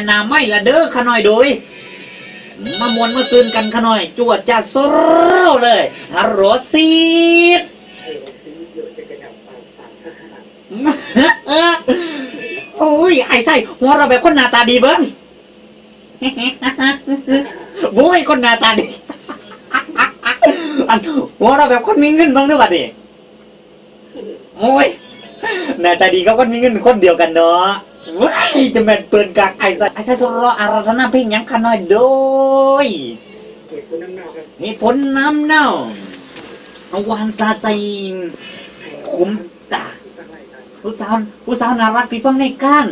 นนาไม่ละเด้อขน่อยโดยมามวนมาซืนกันขน่อย จวดจ้าโซเลยฮัลโหลซีดโอ้ย ไอ้ไส้หัวเราแบบคนหน้าตาดีเบิ้งโว้ยคนหน้าตาดีอันหัวเราแบบคนมีเงินบ้างหรือเปล่าดิโอ้ยหน้าตาดีก็คนมีเงินคนเดียวกันเนาะ ว้ายจะแม่นเปินกักไอ้ไส้ไอ้ไส้โซโรอาราธนาเพ่งยังขน้อยโดยเหตุผลน้ำหน้าครับเน้ำเน่าเอาวานซาใส่คุ้มตาผู้สาวผู้สาวน่ารักพี่ฟังในก้าน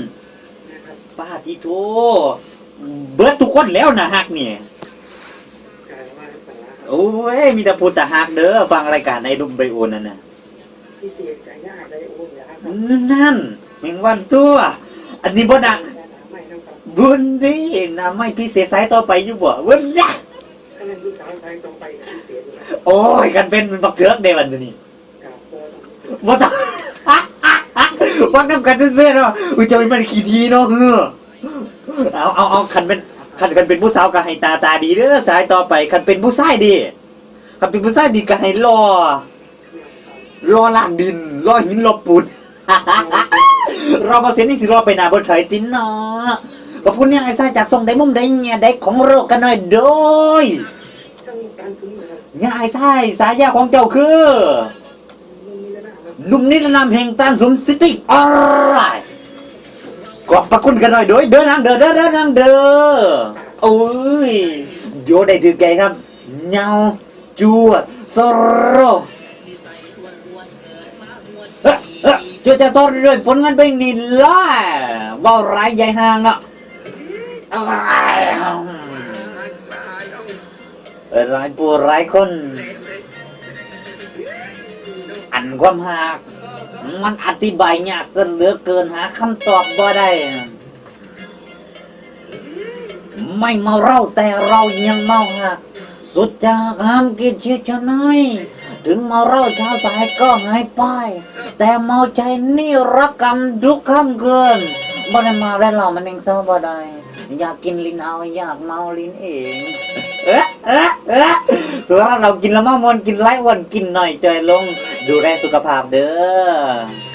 ป้าที่โทเบิร์ดทุกคนแล้วนะฮักเนี่ยโอ้ยมีแต่พูดแต่ฮักเด้อฟังรายการไอ้ดุมไบโอนั่นน่ะนะนั่นแมงวันตัว อันนี้บ่ดังไม่นะบุญดิน้ำไม่พิเศษสายต่อไปอยู่บ่เว้นยะโอ้ยกันเป็นมันบักเถือกเดวันนี้บ่ต้องวักน้ำกันเรื่อยๆเนาะอุ้ยจะเจะมันขี้ทีเนาะเฮ้อเอาเอาเอาคันเป็นคันคันเป็นผู้สาวก็ให้ตาตาดีเด้อสายต่อไปคันเป็นผู้ชายดีคันเป็นผู้ชายดีก็ให้รอรอล่างดินรอหินรอปูน รอมาเซ็นนี่สิรอไปหนาบนเถยตินเนาะก็พูดเนี่ยไอ้ซ่าจากทรงได้มุมได้เงี้ยได้ของโรคกันหน่อยโดยงการคุ้มนะครับเนี่ยไอ้ซ่าสายยาของเจ้าคือหนุ่มนิรนามแห่งตานสุมซิตี้อะไรขอบพระคุณกันหน่อยโดยเดินทางเดินเดินเดินทางเดินโอ้ยโยได้ถือแกครับเงาจวดโซโรเอ๊ะเอ๊ะเจะจะต้นด้วยผลงานเพลงนี้ล่ะว่าร้ายใหญ่ห่างเนาะร้ายปูร้ายคน อันความหาก มันอธิบายยากจนเหลือเกินหาคำตอบบ่ได้ ไม่เมาเหล้าแต่เรายังเมาหักสุดจากห้ามกินเชียชะน้อย ถึงเมาเหล้าเช้าสายก็หายไป แต่เมาใจนี่รักกันทุกค่ำเกินบ่ได้มาแล้วเรามันเองเศร้าบ่ได้อยากกินลิ้นเอาอยากเมาลิ้นเอง เอ๊ะเอ๊ะเอ๊ะส่วนเรากินละมั่มวนกินไร้วันกินหน่อยใจลง ดูแลสุขภาพเด้อ